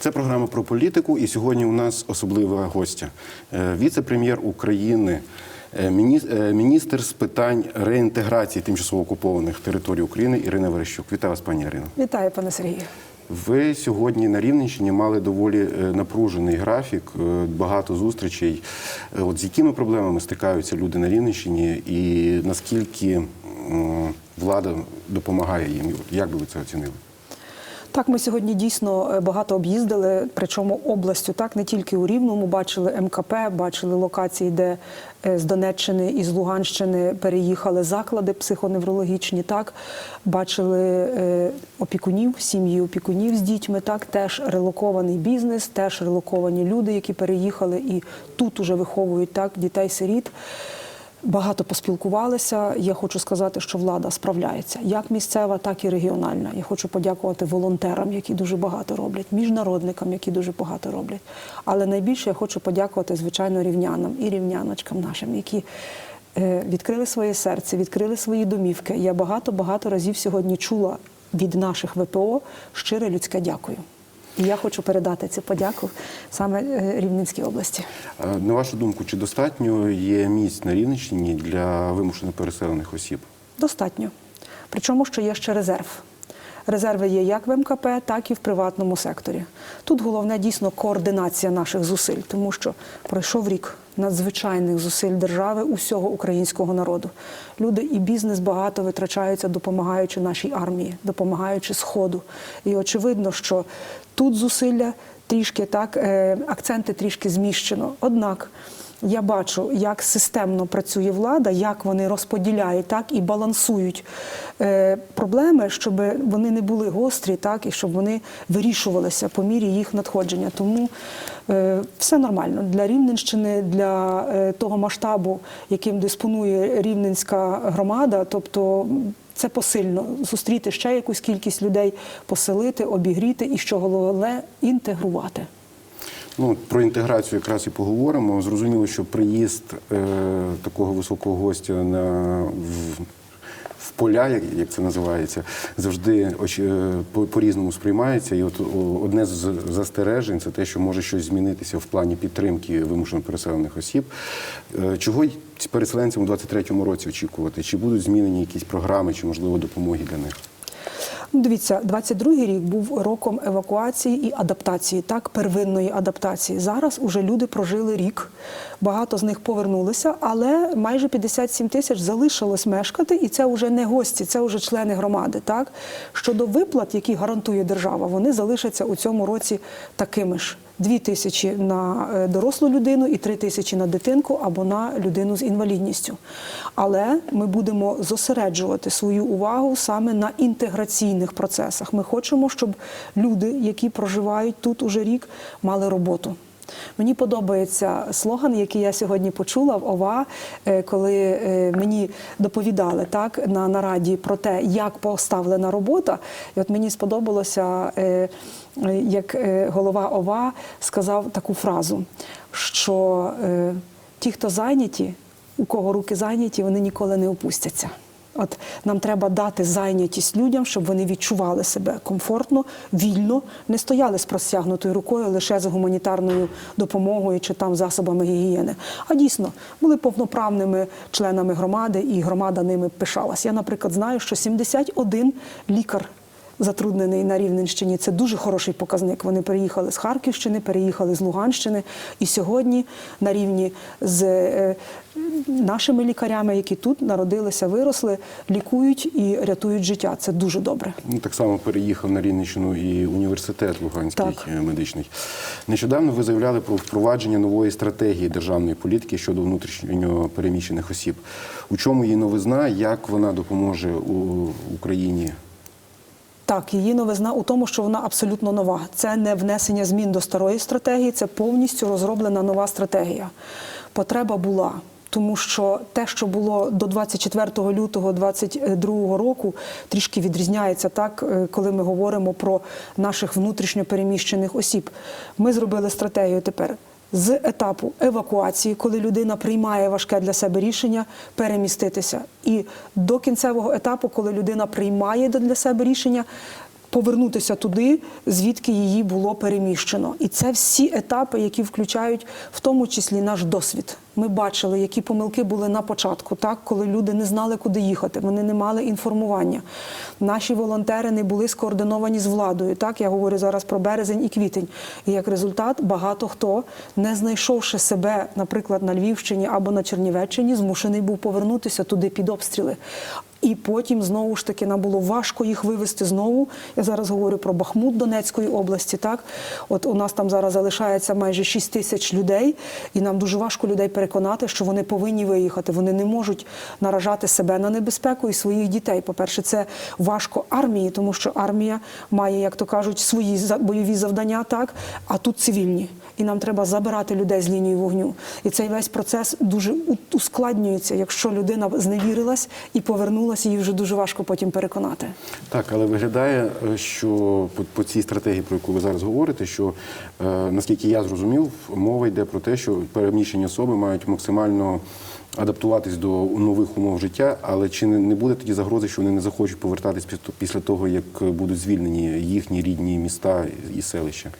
Це програма про політику, і сьогодні у нас особлива гостя, Е, віце-прем'єр України, е, е, міністр з питань реінтеграції тимчасово окупованих територій України Ірина Верещук. Вітаю вас, пані Ірино. Вітаю, пане Сергію. Ви сьогодні на Рівненщині мали доволі напружений графік, багато зустрічей. От з якими проблемами стикаються люди на Рівненщині, і наскільки влада допомагає їм? Як би ви це оцінили? Так, ми сьогодні дійсно е, багато об'їздили, причому областю, так не тільки у Рівному, бачили МКП, бачили локації, де е, з Донеччини і з Луганщини переїхали заклади психоневрологічні. Так бачили е, опікунів, сім'ї опікунів з дітьми. Так теж релокований бізнес, теж релоковані люди, які переїхали і тут уже виховують так дітей-сиріт. Багато поспілкувалися. Я хочу сказати, що влада справляється як місцева, так і регіональна. Я хочу подякувати волонтерам, які дуже багато роблять, міжнародникам, які дуже багато роблять. Але найбільше я хочу подякувати, звичайно, рівнянам і рівняночкам нашим, які е, відкрили своє серце, відкрили свої домівки. Я багато багато разів сьогодні чула від наших ВПО щире людське дякую. І я хочу передати цю подяку саме е, Рівненській області. На вашу думку, чи достатньо є місць на Рівненщині для вимушено переселених осіб? Достатньо. Причому, що є ще резерв. Резерви є як в МКП, так і в приватному секторі. Тут головне дійсно координація наших зусиль, тому що пройшов рік надзвичайних зусиль держави усього українського народу. Люди і бізнес багато витрачаються, допомагаючи нашій армії, допомагаючи сходу. І очевидно, що тут зусилля трішки так, е, акценти трішки зміщено. Однак. Я бачу, як системно працює влада, як вони розподіляють так і балансують е, проблеми, щоб вони не були гострі, так і щоб вони вирішувалися по мірі їх надходження. Тому е, все нормально для Рівненщини, для е, того масштабу, яким диспонує Рівненська громада, тобто. Це посильно зустріти ще якусь кількість людей, поселити, обігріти і що головне інтегрувати. Ну, про інтеграцію якраз і поговоримо. Зрозуміло, що приїзд е, такого високого гостя на в, в поля, як, як це називається, завжди е, по- по-різному сприймається. І от о, одне з застережень це те, що може щось змінитися в плані підтримки вимушено переселених осіб. Е, чого переселенцям у 23-му році очікувати? Чи будуть змінені якісь програми, чи можливо допомоги для них? Ну, Дивіться, 22-й рік був роком евакуації і адаптації, так, первинної адаптації. Зараз уже люди прожили рік, багато з них повернулися, але майже 57 тисяч залишилось мешкати, і це вже не гості, це вже члени громади. Так щодо виплат, які гарантує держава, вони залишаться у цьому році такими ж. Дві тисячі на е, дорослу людину і три тисячі на дитинку або на людину з інвалідністю. Але ми будемо зосереджувати свою увагу саме на інтеграційних процесах. Ми хочемо, щоб люди, які проживають тут уже рік, мали роботу. Мені подобається слоган, який я сьогодні почула в ОВА, е, коли е, мені доповідали так на нараді про те, як поставлена робота. І от мені сподобалося, е, як голова ОВА сказав таку фразу, що ті, хто зайняті, у кого руки зайняті, вони ніколи не опустяться. От нам треба дати зайнятість людям, щоб вони відчували себе комфортно, вільно, не стояли з простягнутою рукою лише за гуманітарною допомогою чи там засобами гігієни. А дійсно були повноправними членами громади, і громада ними пишалась. Я, наприклад, знаю, що 71 лікар. Затруднений на Рівненщині це дуже хороший показник. Вони переїхали з Харківщини, переїхали з Луганщини, і сьогодні на рівні з е, нашими лікарями, які тут народилися, виросли, лікують і рятують життя. Це дуже добре. Ну, так само переїхав на Рівненщину і університет Луганський Так. медичний. Нещодавно ви заявляли про впровадження нової стратегії державної політики щодо внутрішньо переміщених осіб. У чому її новизна, як вона допоможе у Україні? Так, її новизна у тому, що вона абсолютно нова. Це не внесення змін до старої стратегії, це повністю розроблена нова стратегія. Потреба була. Тому що те, що було до 24 лютого 2022 року, трішки відрізняється так, е, коли ми говоримо про наших внутрішньо переміщених осіб. Ми зробили стратегію тепер з етапу евакуації, коли людина приймає важке для себе рішення переміститися, і до кінцевого етапу, коли людина приймає для себе рішення повернутися туди, звідки її було переміщено. І це всі етапи, які включають в тому числі наш досвід. Ми бачили, які помилки були на початку, так коли люди не знали, куди їхати, вони не мали інформування. Наші волонтери не були скоординовані з владою. Так я говорю зараз про березень і квітень. І як результат, багато хто, не знайшовши себе, наприклад, на Львівщині або на Чернівеччині, змушений був повернутися туди під обстріли. І потім знову ж таки нам було важко їх вивезти знову. Я зараз говорю про Бахмут Донецької області. Так, от у нас там зараз залишається майже 6 тисяч людей, і нам дуже важко людей переконати, що вони повинні виїхати. Вони не можуть наражати себе на небезпеку і своїх дітей. По-перше, це важко армії, тому що армія має, як то кажуть, свої бойові завдання, так а тут цивільні. І нам треба забирати людей з лінії вогню. І цей весь процес дуже ускладнюється, якщо людина зневірилась і повернулася, її вже дуже важко потім переконати. Так, але виглядає, е, що по, по цій стратегії, про яку ви зараз говорите, що е, наскільки я зрозумів, мова йде про те, що переміщені особи мають максимально адаптуватись до нових умов життя, але чи не, буде тоді загрози, що вони не захочуть повертатись після того, як будуть звільнені їхні рідні міста і селища?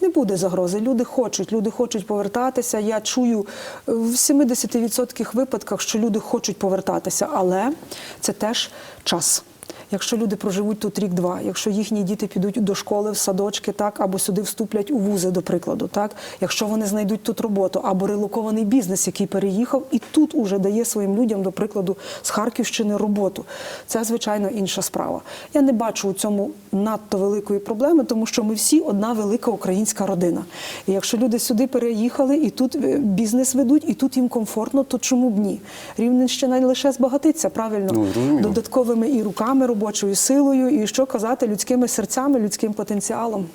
Не буде загрози. Люди хочуть, люди хочуть повертатися. Я чую в 70% випадках, що люди хочуть повертатися, але це теж час. Якщо люди проживуть тут рік-два, якщо їхні діти підуть до школи, в садочки, так або сюди вступлять у вузи, до прикладу, так якщо вони знайдуть тут роботу або релокований бізнес, який переїхав, і тут уже дає своїм людям, до прикладу, з Харківщини роботу. Це звичайно інша справа. Я не бачу у цьому надто великої проблеми, тому що ми всі одна велика українська родина. І якщо люди сюди переїхали і тут е, бізнес ведуть, і тут їм комфортно, то чому б ні? Рівненщина лише збагатиться, правильно Ну, додатковими і руками, робочою силою, і що казати, людськими серцями, людським потенціалом.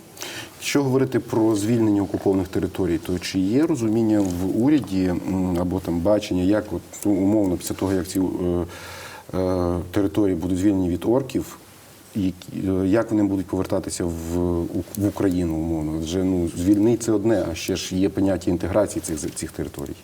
Що говорити про звільнення окупованих територій, то чи є розуміння в уряді або там бачення, як от, ну, умовно після того, як ці е, е, території будуть звільнені від орків, які- е, як вони будуть повертатися в, в Україну умовно? Адже ну, звільнити це одне, а ще ж є поняття інтеграції цих, цих територій.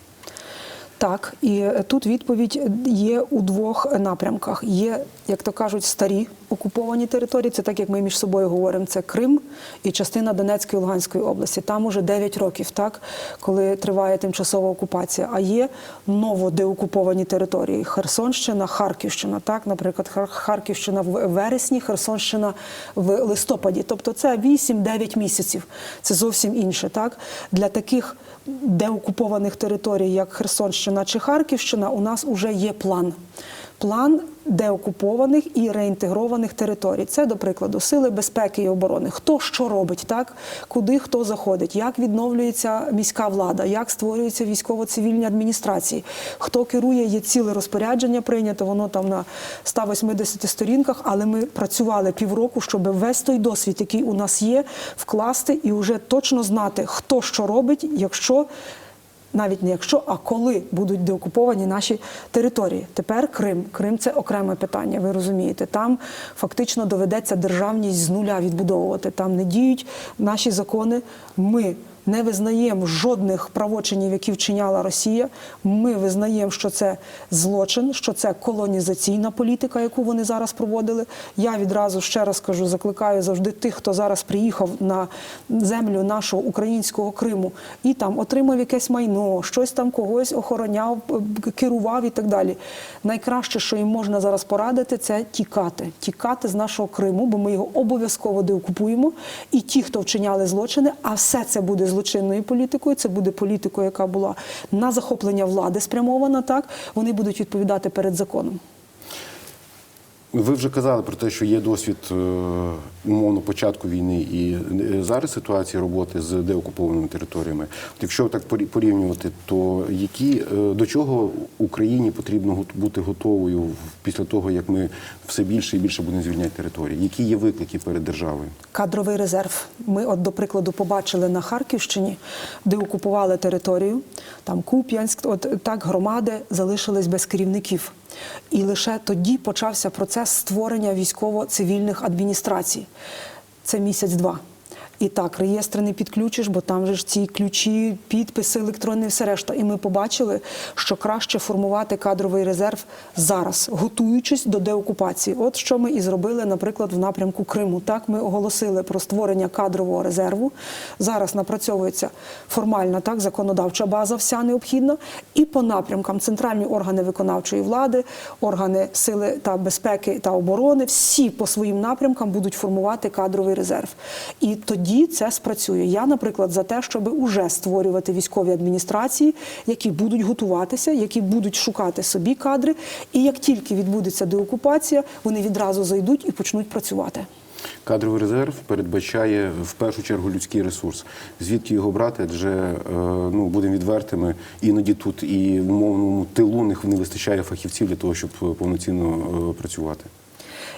Так, і тут відповідь є у двох напрямках. Є, як то кажуть, старі окуповані території. Це так, як ми між собою говоримо. Це Крим і частина Донецької і Луганської області. Там уже 9 років, так, коли триває тимчасова окупація. А є новодеокуповані території: Херсонщина, Харківщина. Так, наприклад, Хар- Харківщина в вересні, Херсонщина в листопаді. Тобто це 8-9 місяців. Це зовсім інше. Так для таких деокупованих територій, як Херсонщина чи Харківщина, у нас вже є план. План деокупованих і реінтегрованих територій. Це, до прикладу, сили безпеки і оборони. Хто що робить, так? Куди хто заходить, як відновлюється міська влада, як створюються військово-цивільні адміністрації, хто керує, є ціле розпорядження прийнято, воно там на 180 сторінках, але ми працювали півроку, щоб весь той досвід, який у нас є, вкласти і вже точно знати, хто що робить, якщо навіть не якщо, а коли будуть деокуповані наші території. Тепер Крим. Крим це окреме питання. Ви розумієте, там фактично доведеться державність з нуля відбудовувати. Там не діють наші закони. Ми не визнаємо жодних правочинів, які вчиняла Росія. Ми визнаємо, що це злочин, що це колонізаційна політика, яку вони зараз проводили. Я відразу ще раз кажу, закликаю завжди тих, хто зараз приїхав на землю нашого українського Криму і там отримав якесь майно, щось там когось охороняв, керував і так далі. Найкраще, що їм можна зараз порадити, це тікати, тікати з нашого Криму, бо ми його обов'язково деокупуємо. І ті, хто вчиняли злочини, а все це буде злочинною політикою. Це буде політикою, яка була на захоплення влади спрямована. Так вони будуть відповідати перед законом. Ви вже казали про те, що є досвід е, умовно початку війни і е, зараз ситуації роботи з деокупованими територіями. От Якщо так порі- порівнювати, то які е, до чого Україні потрібно бути готовою після того, як ми все більше і більше будемо звільняти території? Які є виклики перед державою? Кадровий резерв. Ми, от, до прикладу, побачили на Харківщині, де окупували територію, там Куп'янськ, от так громади залишились без керівників. І лише тоді почався процес створення військово-цивільних адміністрацій. Це місяць-два. І так, реєстри не підключиш, бо там же ж ці ключі, підписи, електронні, все решта. І ми побачили, що краще формувати кадровий резерв зараз, готуючись до деокупації. От що ми і зробили, наприклад, в напрямку Криму. Так, ми оголосили про створення кадрового резерву. Зараз напрацьовується формальна так законодавча база, вся необхідна. І по напрямкам центральні органи виконавчої влади, органи сили та безпеки та оборони, всі по своїм напрямкам будуть формувати кадровий резерв. І тоді це спрацює. Я, наприклад, за те, щоб уже створювати військові адміністрації, які будуть готуватися, які будуть шукати собі кадри. І як тільки відбудеться деокупація, вони відразу зайдуть і почнуть працювати. Кадровий резерв передбачає в першу чергу людський ресурс. Звідки його брати? Адже е, ну будемо відвертими, іноді тут і в умовному тилу них не вистачає фахівців для того, щоб повноцінно е, працювати.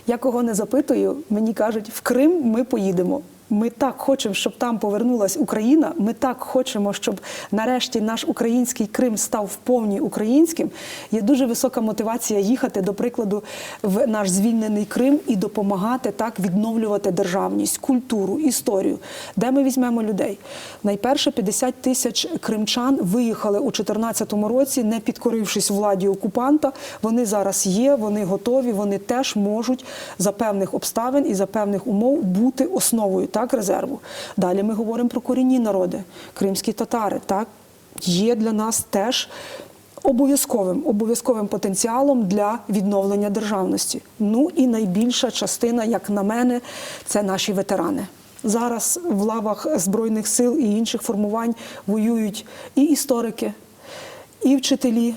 Я кого не запитую, мені кажуть, в Крим ми поїдемо. Ми так хочемо, щоб там повернулась Україна. Ми так хочемо, щоб нарешті наш український Крим став вповні українським. Є дуже висока мотивація їхати, до прикладу, в наш звільнений Крим і допомагати так відновлювати державність, культуру, історію. Де ми візьмемо людей? Найперше 50 тисяч кримчан виїхали у 2014 році, не підкорившись владі окупанта. Вони зараз є, вони готові, вони теж можуть за певних обставин і за певних умов бути основою так резерву. Далі ми говоримо про корінні народи, кримські татари. Так є для нас теж. Обов'язковим обов'язковим потенціалом для відновлення державності. Ну і найбільша частина, як на мене, це наші ветерани. Зараз в лавах збройних сил і інших формувань воюють і історики, і вчителі,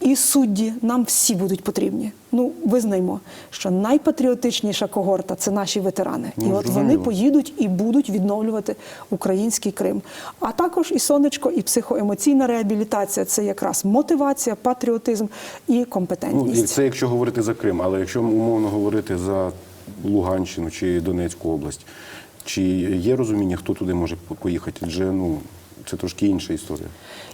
і судді. Нам всі будуть потрібні. Ну, визнаймо, що найпатріотичніша когорта це наші ветерани. Ну, і от вони поїдуть і будуть відновлювати український Крим. А також і сонечко, і психоемоційна реабілітація це якраз мотивація, патріотизм і Ну, компетентність. і це якщо говорити за Крим, але якщо умовно говорити за Луганщину чи Донецьку область, чи є розуміння, хто туди може поїхати? Адже ну це трошки інша історія.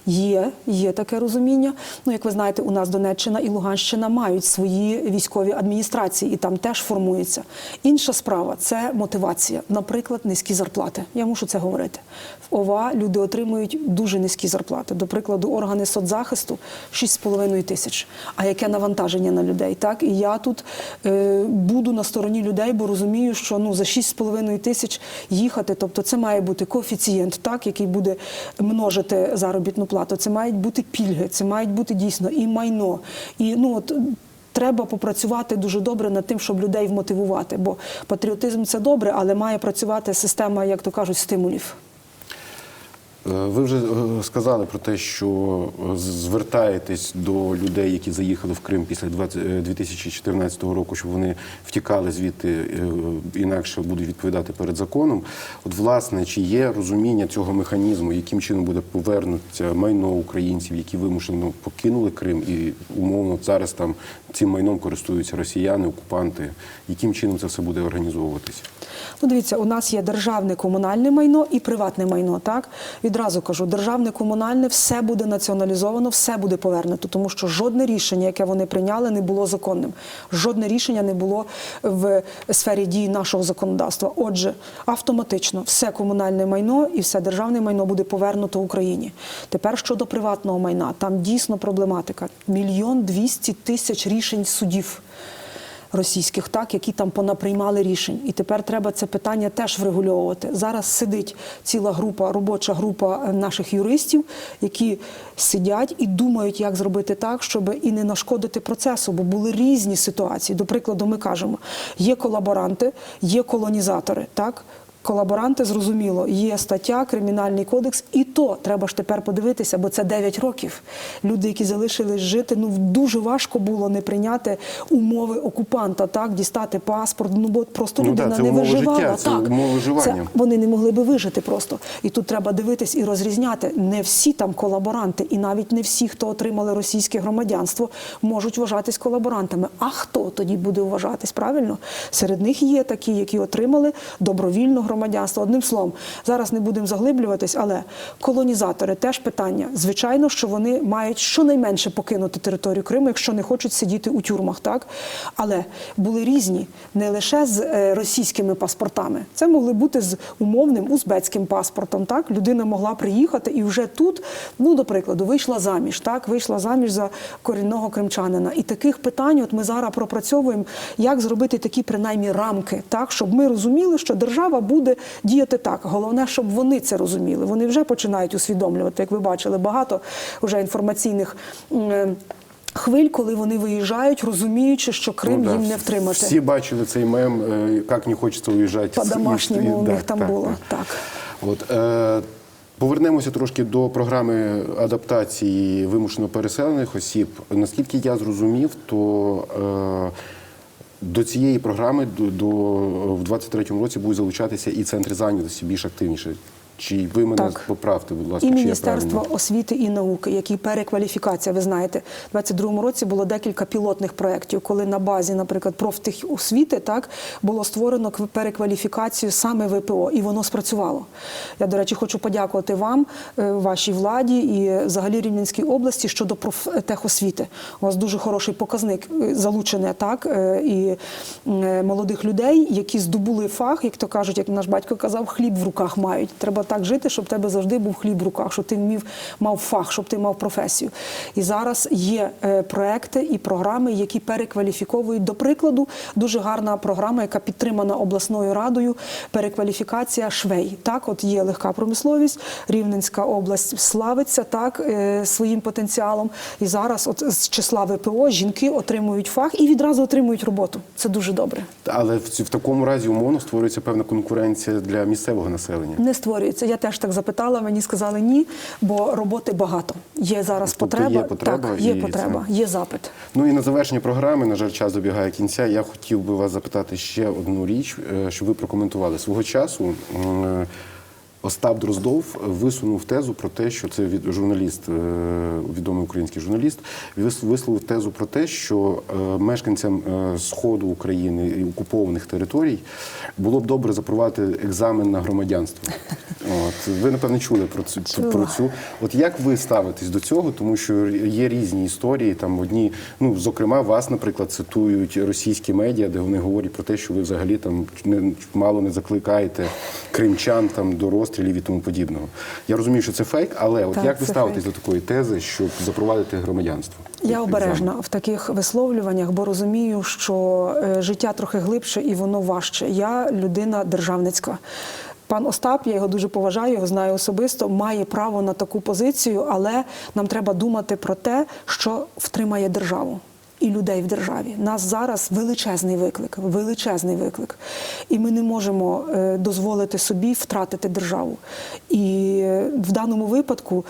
Є, є таке розуміння. Ну, як ви знаєте, у нас Донеччина і Луганщина мають свої військові адміністрації, і там теж формується. Інша справа це мотивація. Наприклад, низькі зарплати. Я мушу це говорити. В ОВА люди отримують дуже низькі зарплати. До прикладу, органи соцзахисту 6,5 тисяч. А яке навантаження на людей? Так і я тут е, буду на стороні людей, бо розумію, що ну за 6,5 тисяч їхати. Тобто, це має бути коефіцієнт, так який буде множити заробітну плату. Це мають бути пільги, це мають бути дійсно і майно. І ну от. Треба попрацювати дуже добре над тим, щоб людей вмотивувати. Бо патріотизм це добре, але має працювати система, як то кажуть, стимулів. Е, Ви вже е, сказали про те, що е, звертаєтесь до людей, які заїхали в Крим після 20 е, 2014 року, щоб вони втікали звідти, інакше будуть відповідати перед законом. От, власне, чи є розуміння цього механізму, яким чином буде повернутися майно українців, які вимушено покинули Крим, і умовно зараз там цим майном користуються росіяни, окупанти. Яким чином це все буде організовуватися? Ну, дивіться, у нас є державне комунальне майно і приватне майно. Так відразу кажу, державне комунальне все буде націоналізовано, все буде повернуто, тому що жодне рішення, яке вони прийняли, не було законним. Жодне рішення не було в сфері дії нашого законодавства. Отже, автоматично все комунальне майно і все державне майно буде повернуто Україні. Тепер щодо приватного майна, там дійсно проблематика. Мільйон двісті тисяч рішень судів російських, так які там понаприймали рішень, і тепер треба це питання теж врегульовувати. Зараз сидить ціла група, робоча група е, наших юристів, які сидять і думають, як зробити так, щоб і не нашкодити процесу, бо були різні ситуації. До прикладу, ми кажемо, є колаборанти, є колонізатори, так. Колаборанти зрозуміло, є стаття, кримінальний кодекс, і то треба ж тепер подивитися, бо це 9 років. Люди, які залишились жити, ну дуже важко було не прийняти умови окупанта, так дістати паспорт. Ну бо просто Ну людина да, не виживала. життя, це так. Це вони не могли би вижити просто. І тут треба дивитись і розрізняти. Не всі там колаборанти, і навіть не всі, хто отримали російське громадянство, можуть вважатись колаборантами. А хто тоді буде вважатись правильно? Серед них є такі, які отримали добровільно громадянство. Одним словом, зараз не будемо заглиблюватись, але колонізатори теж питання. Звичайно, що вони мають щонайменше покинути територію Криму, якщо не хочуть сидіти у тюрмах, так але були різні не лише з е, російськими паспортами. Це могли бути з умовним узбецьким паспортом. Так людина могла приїхати і вже тут, ну до прикладу, вийшла заміж. Так, вийшла заміж за корінного кримчанина. І таких питань, от ми зараз пропрацьовуємо, як зробити такі принаймні рамки, так щоб ми розуміли, що держава буде діяти так. Головне, щоб вони це розуміли. Вони вже починають усвідомлювати, як ви бачили, багато вже інформаційних. е, Хвиль, коли вони виїжджають, розуміючи, що Крим Ну, да, їм не втримати. Всі бачили цей мем, е, як не хочеться уїжджати. По-домашньому І- у да, них там було. Так. От, е, повернемося трошки до програми адаптації вимушено переселених осіб. Наскільки я зрозумів, то е, до цієї програми до, до, в 23-му році будуть залучатися і центри зайнятості більш активніше. Чи ви мене Так. поправте, будь ласка, І Міністерство правильно? освіти і науки, які перекваліфікація. Ви знаєте, у 22-му році було декілька пілотних проєктів, коли на базі, наприклад, профтехосвіти так було створено кв- перекваліфікацію саме ВПО, і воно спрацювало. Я, до речі, хочу подякувати вам, е, вашій владі і взагалі Рівненській області щодо профтехосвіти. У вас дуже хороший показник е, залучене так е, і е, молодих людей, які здобули фах, як то кажуть, як наш батько казав, хліб в руках мають. Треба так жити, щоб в тебе завжди був хліб в руках, щоб ти вмів мав фах, щоб ти мав професію. І зараз є е, проекти і програми, які перекваліфіковують. До прикладу, дуже гарна програма, яка підтримана обласною радою. Перекваліфікація швей. Так, от є легка промисловість, Рівненська область славиться так е, своїм потенціалом. І зараз, от з числа ВПО, жінки отримують фах і відразу отримують роботу. Це дуже добре. Але в, в такому разі умовно створюється певна конкуренція для місцевого населення. Не створюється. Я теж так запитала. Мені сказали ні, бо роботи багато. Є зараз Тобто потреба. є потреба так, є потреба, це- є запит. Ну і на завершення програми, на жаль, час добігає кінця. Я хотів би вас запитати ще одну річ, е, щоб ви прокоментували свого часу. Остап Дроздов висунув тезу про те, що це від журналіст, е, відомий український журналіст, вис- висловив тезу про те, що е, мешканцям е, сходу України і окупованих територій було б добре запровадити екзамен на громадянство. От ви напевне чули про цю про цю. От як ви ставитесь до цього? Тому що є різні історії. Там одні, ну зокрема, вас, наприклад, цитують російські медіа, де вони говорять про те, що ви взагалі там не мало не закликаєте кримчан там до розстрілів і тому подібного. Я розумію, що це фейк, але от Так, як ви ставитесь фейк. до такої тези, щоб запровадити громадянство? Я обережна в таких висловлюваннях, бо розумію, що е, життя трохи глибше і воно важче. Я людина державницька. Пан Остап, я його дуже поважаю, його знаю особисто, має право на таку позицію, але нам треба думати про те, що втримає державу. І людей в державі нас зараз величезний виклик, величезний виклик, і ми не можемо е, дозволити собі втратити державу. І е, в даному випадку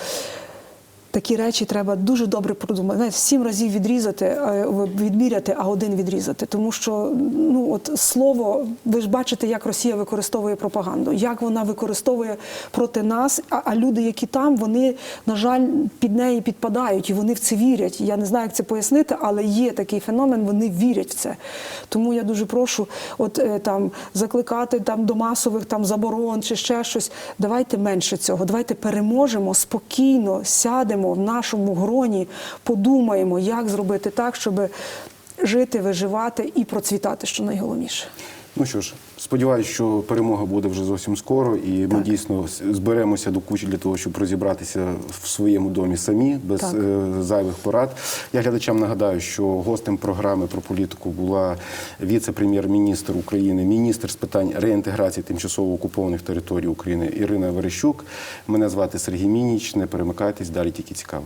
Такі речі треба дуже добре продумати. Знаєте, сім разів відрізати, е, відміряти, а один відрізати. Тому що ну от слово, ви ж бачите, як Росія використовує пропаганду, як вона використовує проти нас. А, а люди, які там, вони на жаль під неї підпадають і вони в це вірять. Я не знаю, як це пояснити, але є такий феномен. Вони вірять в це. Тому я дуже прошу, от е, там закликати там до масових там заборон чи ще щось. Давайте менше цього. Давайте переможемо спокійно, сядемо в нашому гроні, подумаємо, як зробити так, щоб жити, виживати і процвітати, що найголовніше. Ну що ж, сподіваюся, що перемога буде вже зовсім скоро, і ми дійсно зберемося до кучі для того, щоб розібратися в своєму домі самі, без Так. е, зайвих порад. Я глядачам нагадаю, що гостем програми про політику була віце-прем'єр-міністр України, міністр з питань реінтеграції тимчасово окупованих територій України Ірина Верещук. Мене звати Сергій Мініч. Не перемикайтесь, далі тільки цікаво.